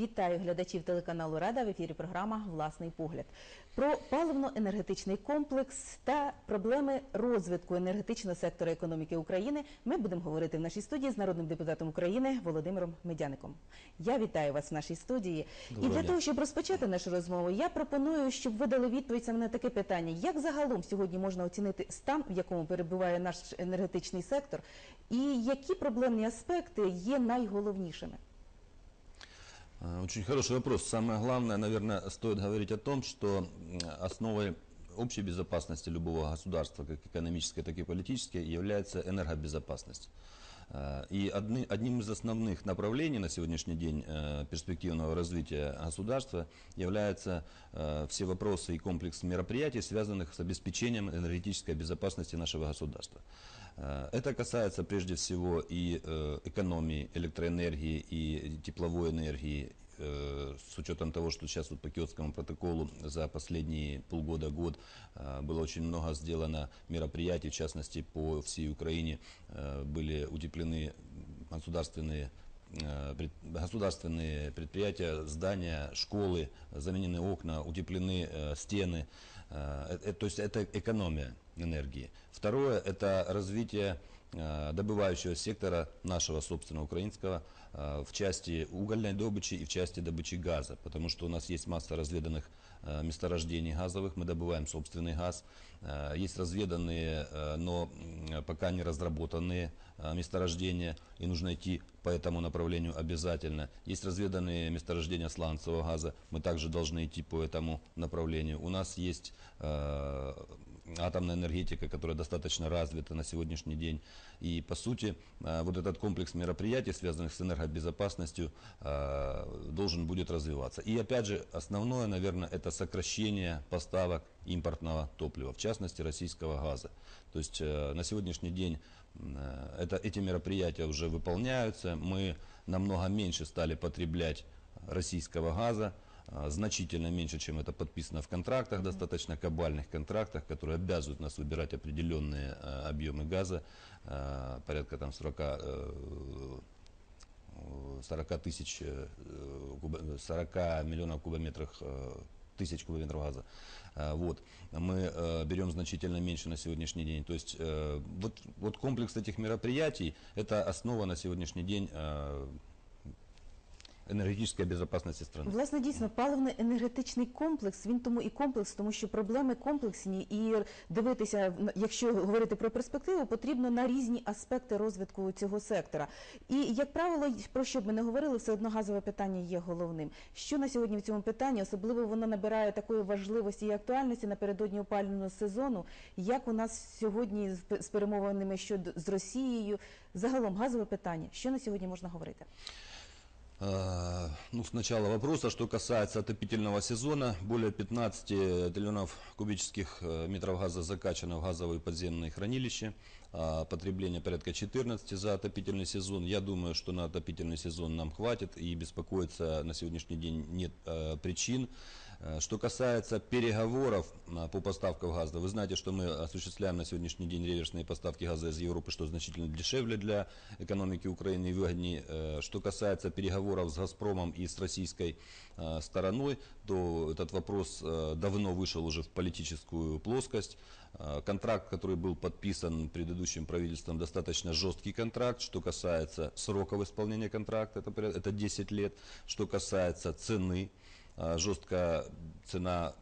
Вітаю глядачів телеканалу Рада в ефірі програма Власний погляд про паливно-енергетичний комплекс та проблеми розвитку енергетичного сектора економіки України. Ми будемо говорити в нашій студії з народним депутатом України Володимиром Медяником. Я вітаю вас в нашій студії. І для того, щоб розпочати нашу розмову, я пропоную, щоб ви дали відповідь саме на таке питання: як загалом сьогодні можна оцінити стан, в якому перебуває наш енергетичний сектор, і які проблемні аспекти є найголовнішими? А, Очень хороший вопрос. Самое главное, наверное, стоит говорить о том, что основой общей безопасности любого государства, как экономической, так и политической, является энергобезопасность. А, И одни- одним из основных направлений на сегодняшний день э, перспективного развития государства являются э, все вопросы и комплекс мероприятий, связанных с обеспечением энергетической безопасности нашего государства. Э, Это касается прежде всего и э, экономии электроэнергии и тепловой энергии, э, с учетом того, что сейчас вот по Киотскому протоколу за последние полгода-год э, было очень много сделано мероприятий, в частности по всей Украине э, были утеплены государственные государственные предприятия, здания, школы, заменены окна, утеплены стены. То есть это экономия энергии. Второе – это развитие добывающего сектора нашего собственного украинского э, в части угольной добычи и в части добычи газа, потому что у нас есть масса разведанных э, месторождений газовых, мы добываем собственный газ, Э, есть разведанные, э, но пока не разработанные э, месторождения, и нужно идти по этому направлению обязательно. Есть разведанные месторождения сланцевого газа, мы также должны идти по этому направлению. У нас есть э, атомная энергетика, которая достаточно развита на сегодняшний день. И по сути, э, вот этот комплекс мероприятий, связанных с энергобезопасностью, э, должен будет развиваться. И опять же, основное, наверное, это сокращение поставок импортного топлива, в частности российского газа. То есть э, на сегодняшний день это, эти мероприятия уже выполняются. Мы намного меньше стали потреблять российского газа, значительно меньше, чем это подписано в контрактах, достаточно кабальных контрактах, которые обязывают нас выбирать определенные э, объемы газа, э, порядка там 40 э, 40 тысяч, э, куба- 40 миллионов кубометров, тысяч кубометров газа. Вот. Мы берем значительно меньше на сегодняшний день. То есть вот, вот комплекс этих мероприятий – это основа на сегодняшний день э, энергетической безопасности страны. Власне, дійсно, паливно-енергетичний комплекс, він тому і комплекс, тому що проблеми комплексні, і дивитися, на- якщо говорити про перспективу, потрібно на різні аспекти розвитку цього сектора. І, як правило, й- про що б ми не говорили, все одно газове питання є головним. Що на сьогодні в цьому питанні, особливо воно набирає такої важливості і актуальності напередодні опалювального сезону, як у нас сьогодні з п- з перемовинами щодо з Росією, загалом газове питання, що на сьогодні можна говорити? Э, Ну, сначала вопроса, что касается отопительного сезона. Более 15 триллионов кубических э, метров газа закачано в газовые подземные хранилища. А Потребление порядка 14 за отопительный сезон. Я думаю, что на отопительный сезон нам хватит и беспокоиться на сегодняшний день нет э, причин. Э, Что касается переговоров а, по поставкам газа, вы знаете, что мы осуществляем на сегодняшний день реверсные поставки газа из Европы, что значительно дешевле для экономики Украины и выгоднее. Э, Что касается переговоров с «Газпромом» и с российской э, стороной, то этот вопрос э, давно вышел уже в политическую плоскость. Э, Контракт, который был подписан предыдущим правительством, достаточно жесткий контракт. Что касается сроков исполнения контракта, это 10 лет. Что касается цены, а, жесткая цена,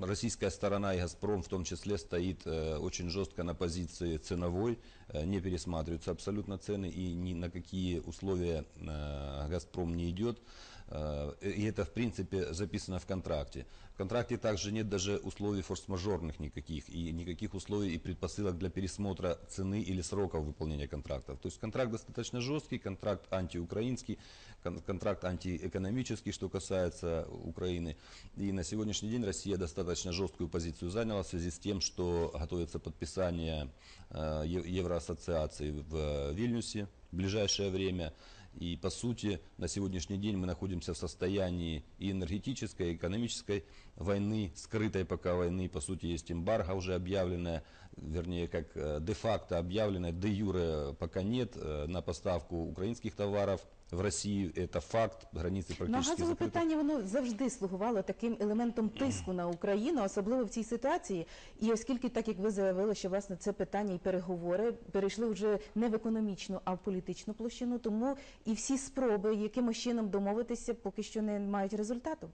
российская сторона и «Газпром» в том числе стоит э, очень жестко на позиции ценовой, э, не пересматриваются абсолютно цены и ни на какие условия э, «Газпром» не идет. Э, И это, в принципе, записано в контракте. В контракте также нет даже условий форс-мажорных никаких, и никаких условий и предпосылок для пересмотра цены или сроков выполнения контрактов. То есть контракт достаточно жесткий, контракт антиукраинский, кон- контракт антиэкономический, что касается Украины. И на сегодняшний день Россия достаточно жесткую позицию заняла в связи с тем, что готовится подписание э, Евроассоциации в Вильнюсе в ближайшее время. И по сути на сегодняшний день мы находимся в состоянии и энергетической, и экономической войны, скрытой пока войны, по сути есть эмбарго уже объявленное, вернее как э, де-факто объявленное, де юре пока нет э, на поставку украинских товаров в Россию, это факт, границы Ну, практически газове закрыты. питання воно завжди слугувало таким елементом тиску на Україну, особливо в цій ситуації. І оскільки, так як ви заявили, що власне це питання і переговори перейшли вже не в економічну, а в політичну площину, тому і всі спроби якимось чином домовитися поки що не мають результату.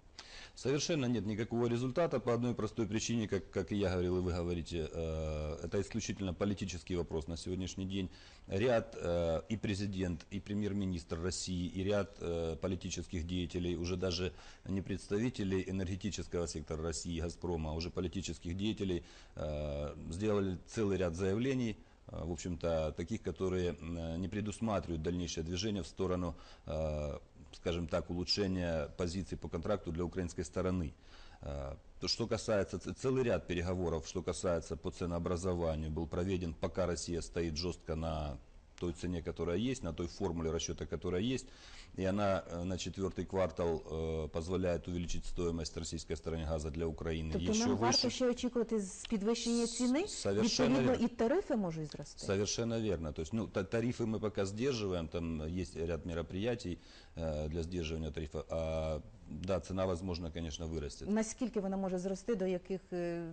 Совершенно нет никакого результата по одной простой причине, как, как и я говорил, и вы говорите, э, это исключительно политический вопрос на сегодняшний день. Ряд э, и президент, и премьер-министр России, и ряд э, политических деятелей, уже даже не представителей энергетического сектора России, Газпрома, а уже политических деятелей, э, сделали целый ряд заявлений, э, в общем-то, таких, которые э, не предусматривают дальнейшее движение в сторону, э, скажем так, улучшения позиций по контракту для украинской стороны. Э, То, что касается, целый ряд переговоров, что касается по ценообразованию, был проведен, пока Россия стоит жестко на той цене, которая есть, на той формуле расчета, которая есть, и она э, на четвертый квартал э, позволяет увеличить стоимость российской стороны газа для Украины Тобто еще нам выше. варто ще очікувати з підвищення ціни. Совершенно Відповідно, вірно. і тарифи можуть зрости. Совершенно верно. То есть, ну, та- тарифы мы пока сдерживаем, там есть ряд мероприятий э, для сдерживания тарифа. А, да, цена, возможно, конечно, вырастет. Наскільки вона може зрости, до яких е,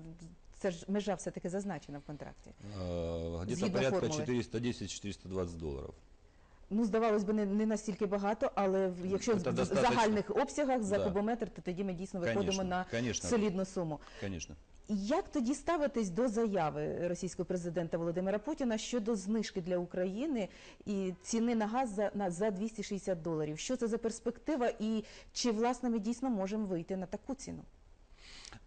це ж межа все-таки зазначена в контракті? Э, Где-то порядка 410-420 долларов. Ну, здавалось би, не, не настільки багато, але якщо в загальних обсягах за Да. кубометр, то тоді ми дійсно виходимо Конечно, на конечно. солідну суму. Конечно. Як тоді ставитись до заяви російського президента Володимира Путіна щодо знижки для України і ціни на газ за, на, за 260 доларів? Що це за перспектива і чи власне ми дійсно можемо вийти на таку ціну?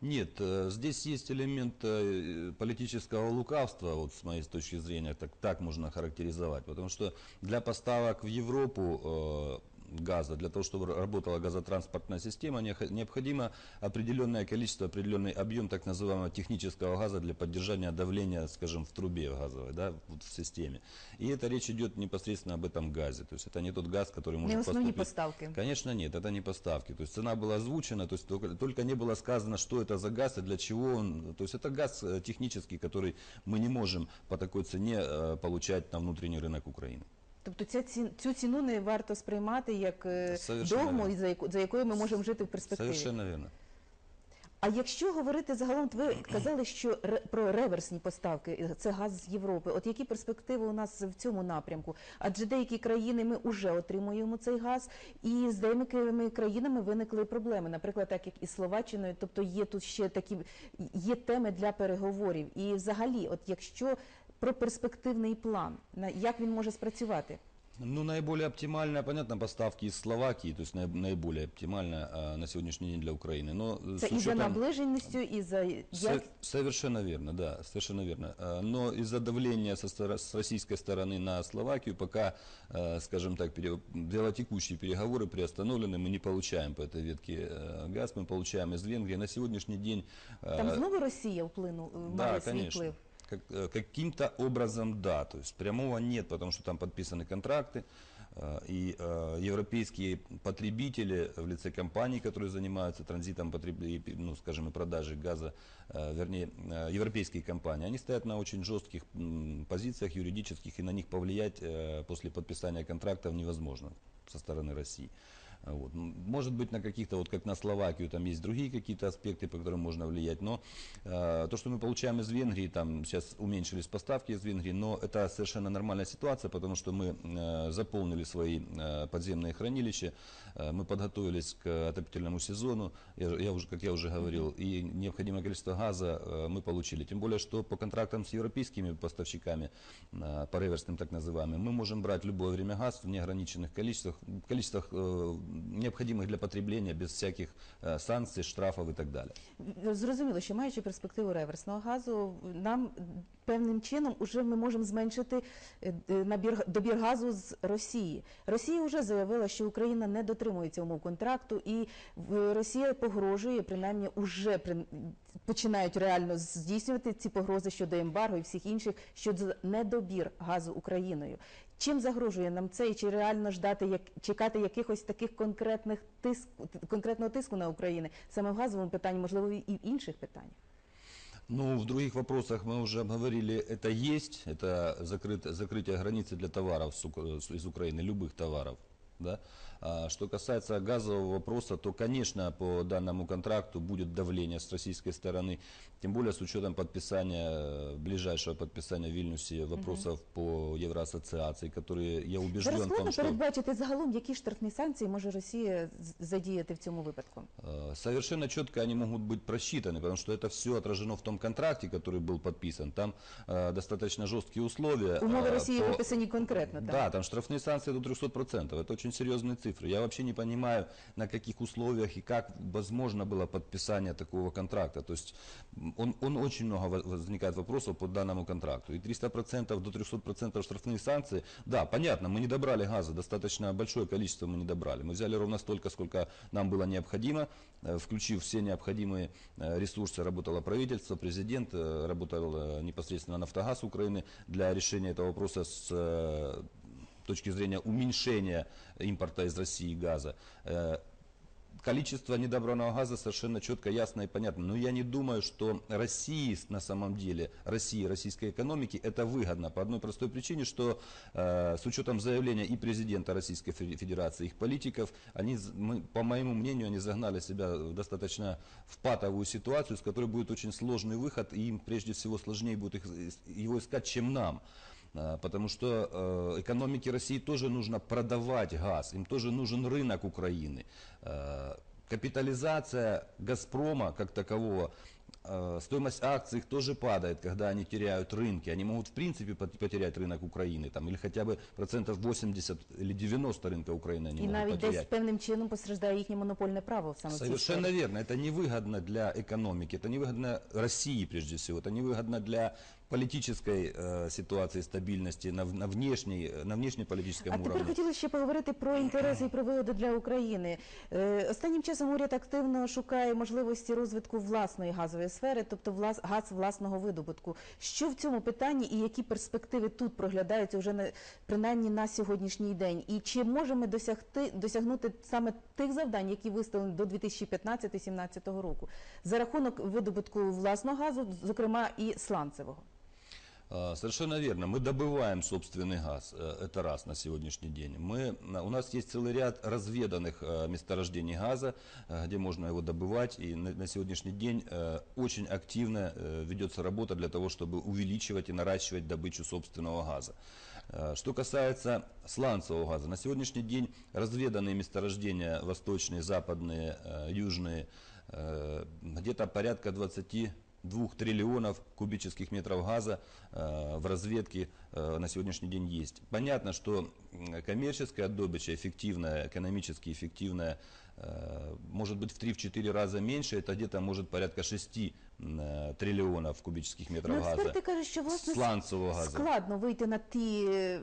Нет, э, здесь есть элемент э, политического лукавства, вот с моей точки зрения, так, так можно характеризовать. Потому что для поставок в Европу э, газа, для того, чтобы работала газотранспортная система, необходимо определенное количество, определенный объем так называемого технического газа для поддержания давления, скажем, в трубе газовой, да, вот в системе. И это речь идет непосредственно об этом газе. То есть это не тот газ, который может Не основні поступить- поставки. Конечно, нет, это не поставки. То есть цена была озвучена, то есть только, только не было сказано, что это за газ и для чего он. То есть это газ э, технический, который мы не можем по такой цене э, получать на внутренний рынок Украины. Тобто ця ці, цю ціну не варто сприймати як е, Совершенно догму, вірно. за, яку, за якою ми можемо жити в перспективі. Совершенно верно. А якщо говорити загалом, ви казали, що про реверсні поставки це газ з Європи. От які перспективи у нас в цьому напрямку? Адже деякі країни ми вже отримуємо цей газ, і з деякими країнами виникли проблеми, наприклад, так як і Словаччиною. Тобто є тут ще такі є теми для переговорів. І взагалі, от якщо про перспективний план, на як він може спрацювати? Ну, наиболее оптимально, понятно, поставки из Словакии, то есть наиб- наиболее оптимально а, на сегодняшний день для Украины. Но э, Це с і за учетом- наближеністю, і за Со- як Совершенно верно, да, совершенно верно. Э, Но из-за давления со стор- с российской стороны на Словакию пока, э, скажем так, пере- делотекущие переговоры приостановлены, мы не получаем по этой ветке э, газ, мы получаем из Венгрии. На сегодняшний день... э, там знову Росія вплинула, да, має свій конечно. вплив. Э, каким-то образом да, то есть прямого нет, потому что там подписаны контракты, э, и э, европейские потребители в лице компаний, которые занимаются транзитом, ну, скажем, и продажей газа, вернее, европейские компании, они стоят на очень жестких позициях юридических, и на них повлиять после подписания контрактов невозможно со стороны России. Вот. Может быть, на каких-то, вот как на Словакию, там есть другие какие-то аспекты, по которым можно влиять, но э, то, что мы получаем из Венгрии, там сейчас уменьшились поставки из Венгрии, но это совершенно нормальная ситуация, потому что мы э, заполнили свои э, подземные хранилища, э, мы подготовились к отопительному сезону, я, я уже, как я уже говорил, и необходимое количество газа э, мы получили. Тем более, что по контрактам с европейскими поставщиками, э, по реверсным так называемым, мы можем брать любое время газ в неограниченных количествах, количествах э, необходимых для потребления, без всяких санкцій, штрафів і так далі. Зрозуміло, що маючи перспективу реверсного газу, нам певним чином уже ми можемо зменшити е, е, набір добір газу з Росії. Росія вже заявила, що Україна не дотримується умов контракту, і Росія погрожує, принаймні, уже починають реально здійснювати ці погрози щодо ембарго і всіх інших щодо недобір газу Україною. Чим загрожує нам це і чи реально ждати як чекати якихось таких конкретних тиск конкретного тиску на Україну саме в газовому питанні, можливо, і в інших питаннях? Ну, в других вопросах мы уже обговорили, это есть, это закрыт, закрытие границы для товаров с Ук- с- из Украины, любых товаров. Да? А что касается газового вопроса, то, конечно, по данному контракту будет давление с российской стороны, тем более с учетом подписания, э, ближайшего подписания в Вильнюсе вопросов по Евроассоциации, которые, я убежден Зараз в том, складно что... передбачити загалом, які штрафні санкції може Росія з- задіяти в цьому випадку. Э, Совершенно четко они могут быть просчитаны, потому что это все отражено в том контракте, который был подписан. Там э, достаточно жесткие условия. Умови э, Росії по- виписані конкретно. Так? Да, там штрафные санкции до 300%. Это очень серьезные цифры. Я вообще не понимаю, на каких условиях и как возможно было подписание такого контракта. То есть м, он, он очень много во- возникает вопросов по данному контракту. И 300% до 300% штрафных санкций, да, понятно, мы не добрали газа, достаточно большое количество мы не добрали. Мы взяли ровно столько, сколько нам было необходимо, э, включив все необходимые э, ресурсы, работало правительство, президент, э, работал э, непосредственно Нафтогаз Украины для решения этого вопроса с э, точки зрения уменьшения импорта из России газа. Э, Количество недобранного газа совершенно четко, ясно и понятно. Но я не думаю, что России на самом деле, России, российской экономике это выгодно. По одной простой причине, что э, с учетом заявления и президента Российской Фе- Федерации, их политиков, они, мы- по моему мнению, они загнали себя достаточно в патовую ситуацию, с которой будет очень сложный выход, и им прежде всего сложнее будет их, его искать, чем нам. А, Потому что э, экономике России тоже нужно продавать газ, им тоже нужен рынок Украины. Э, капитализация Газпрома как такового, э, стоимость акций их тоже падает, когда они теряют рынки. Они могут в принципе пот- потерять рынок Украины, там, или хотя бы процентов 80 или 90 рынка Украины они І могут навіть потерять. десь певним чином постраждає їхнє монопольне право саме в цій Совершенно сфері. верно. Это невыгодно для экономики, это невыгодно России прежде всего, это невыгодно для политической э, ситуации, стабильности на, на, внешней, э, на внешнеполитическом А тепер хотіли ще поговорити про інтереси і про вигоди для України. Е, Останнім часом уряд активно шукає можливості розвитку власної газової сфери, тобто влас, газ власного видобутку. Що в цьому питанні і які перспективи тут проглядаються вже на принаймні на сьогоднішній день? І чи можемо досягти досягнути саме тих завдань, які виставлені до 2015-2017 року, за рахунок видобутку власного газу, зокрема і сланцевого? А, Совершенно верно. Мы добываем собственный газ. э, Это раз на сегодняшний день. Мы, на- у нас есть целый ряд разведанных э, месторождений газа, э, где можно его добывать. И на, на сегодняшний день э, очень активно э, ведется работа для того, чтобы увеличивать и наращивать добычу собственного газа. Э, Что касается сланцевого газа, на сегодняшний день разведанные месторождения восточные, западные, э, южные, э, где-то порядка 20 двух триллионов кубических метров газа э, в разведке э, на сегодняшний день есть. Понятно, что коммерческая добыча, эффективная, экономически эффективная, э, может быть в 3-4 раза меньше, это где-то может порядка 6 м, э, триллионов кубических метров Ну, газа. експерти кажуть, що власне сланцевого газу. складно вийти на ті е,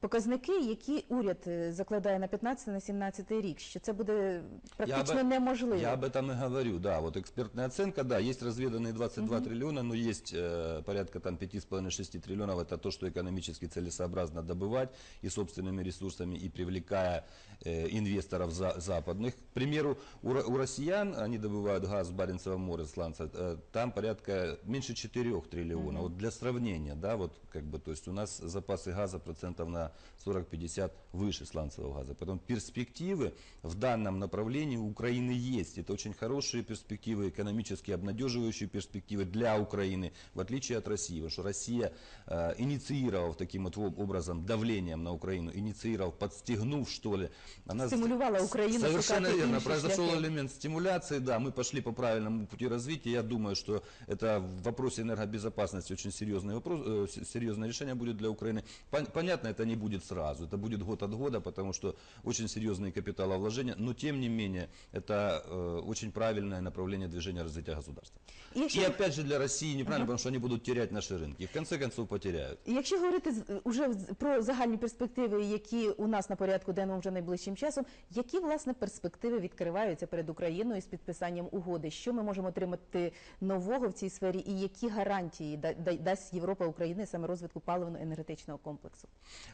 показники, які уряд е, закладає на 15 на 17 рік. Що це буде практично Я об- неможливо. Я об этом и говорю, да. Вот экспертная оценка, да, есть разведанные 22 триллиона, но есть э, порядка там 5,5-6 триллионов. Это то, что экономически целесообразно добывать и собственными ресурсами, и привлекая э, инвесторов за- западных. К примеру, у, ро- у россиян, они добывают газ в Баренцевом море, сланца, э, там порядка меньше 4 триллионов. Вот для сравнения, да, вот как бы, то есть у нас запасы газа процентов на 40-50 выше сланцевого газа. Поэтому перспективы в данном направлении у Украины есть. Это очень хорошие перспективы, экономически обнадеживающие перспективы для Украины, в отличие от России. Потому что Россия, э, инициировав таким вот об- образом давлением на Украину, инициировав, подстегнув, что ли, она Стимулювала Украину Совершенно верно. Произошел элемент стимуляции, да, мы пошли по правильному пути развития. Я думаю, что это в вопросе энергобезопасности очень серьезный вопрос, э, с- серьезное решение будет для Украины. Пон- Понятно, это не будет сразу, это будет год от года, потому что очень серьезные капиталовложения, но тем не менее, это э, очень правильное направление движения развития государства. І якщо, И опять же для России неправильно, потому что они будут терять наши рынки. И в конце концов потеряют. і якщо говорити з- уже з- про загальні перспективи, які у нас на порядку денному вже найближчим часом, які власне перспективи перспективи відкриваються перед Україною з підписанням угоди? Що ми можемо отримати нового в цій сфері, і які гарантії да- да- дасть Європа Україні саме розвитку паливно-енергетичного комплексу?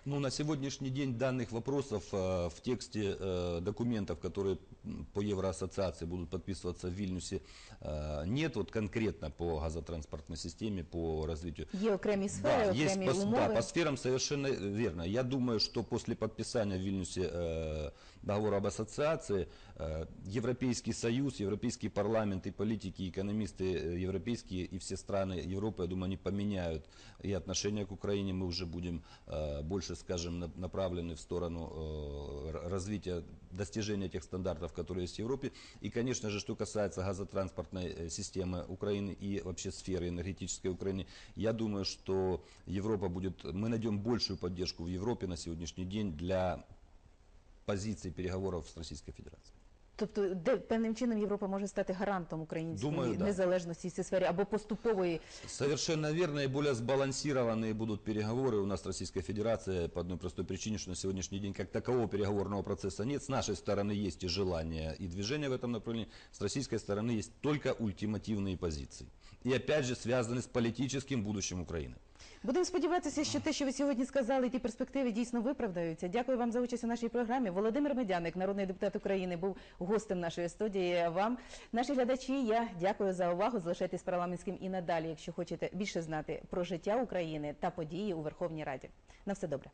Ну, на сегодняшний день данных вопросов э, в тексте э, документов, которые м, по Евроассоциации будут подписываться в Вильнюсе, э, нет вот конкретно по газотранспортной системе, по развитию. Є окремі сфери, Да, есть окремі по, умови. да, по сферам совершенно верно. Я думаю, что после подписания в Вильнюсе э, договора об ассоциации э, Европейский Союз, Европейский парламент и политики, и экономисты э, европейские и все страны Европы, я думаю, они поменяют и отношение к Украине. Мы уже будем э, больше, скажем, на- направлены в сторону э, развития, достижения тех стандартов, которые есть в Европе. И, конечно же, что касается газотранспортной э, системы Украины и вообще сферы энергетической Украины, я думаю, что Европа будет, мы найдем большую поддержку в Европе на сегодняшний день для позиций переговоров с Российской Федерацией. Тобто, де певним чином Європа може стати гарантом української Думаю, да. незалежності в цій сфері або поступової Совершенно верно, и более сбалансированные будут переговоры у нас с Российской Федерацией по одной простой причине, что на сегодняшний день как такового переговорного процесса нет. С нашей стороны есть и желание, и движение в этом направлении. С российской стороны есть только ультимативные позиции. И опять же связаны с политическим будущим Украины. Будемо сподіватися, що те, що ви сьогодні сказали, ті перспективи дійсно виправдаються. Дякую вам за участь у нашій програмі. Володимир Медяник, народний депутат України, був гостем нашої студії. Вам, наші глядачі, я дякую за увагу. Залишайтесь парламентським і надалі, якщо хочете більше знати про життя України та події у Верховній Раді. На все добре.